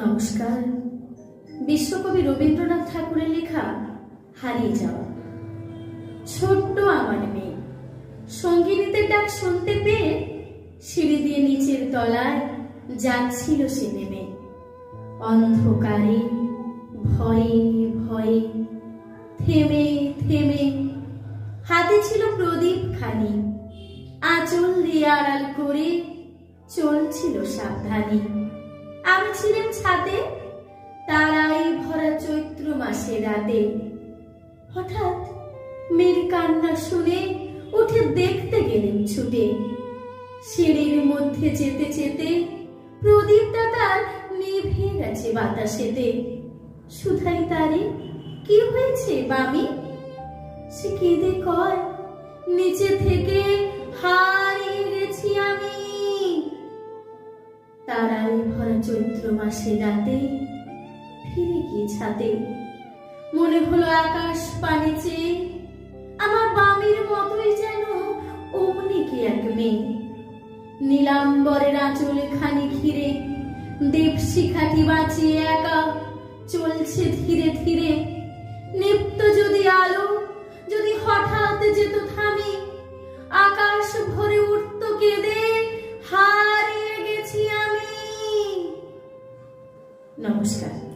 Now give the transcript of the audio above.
নমস্কার। বিশ্বকবি রবীন্দ্রনাথ ঠাকুরের লেখা হারিয়ে যাওয়া। ছোট্ট আমার মেয়ে সঙ্গীতের ডাক শুনতে পেয়ে সিঁড়ি দিয়ে নিচের তলায় যাচ্ছিল সে নেমে। অন্ধকারে, ভয়ে ভয়ে, থেমে থেমে, হাতে ছিল প্রদীপ খানি। আঁচল দিয়ে আড়াল করে চলছিল সাবধানে। আমি ছিলাম ছাদে, তারাই ভরা চৈত্র মাসে রাতে। হঠাৎ মেয়ের কান্না শুনে উঠে দেখতে গেলেন ছুটে। সিঁড়ির মধ্যে যেতে যেতে প্রদীপটা তার নিভে গেছে বাতাসেতে। সুধাই তারে, কি হয়েছে বামি? সে কেঁদে কয়, নিচে থেকে হারিয়ে তারাই ভরা চৈত্র মাসে রাতে ফিরে গিয়ে ছাদে মনে হলো আকাশ পানি চেয়ে, আমার বামির মতোই যেন অমনি কি এক মেয়ে। নীলাম্বরের আঁচলে খানি ঘিরে, দেবশিখাটি বাঁচিয়ে একা চলছে ধীরে ধীরে। no buscar.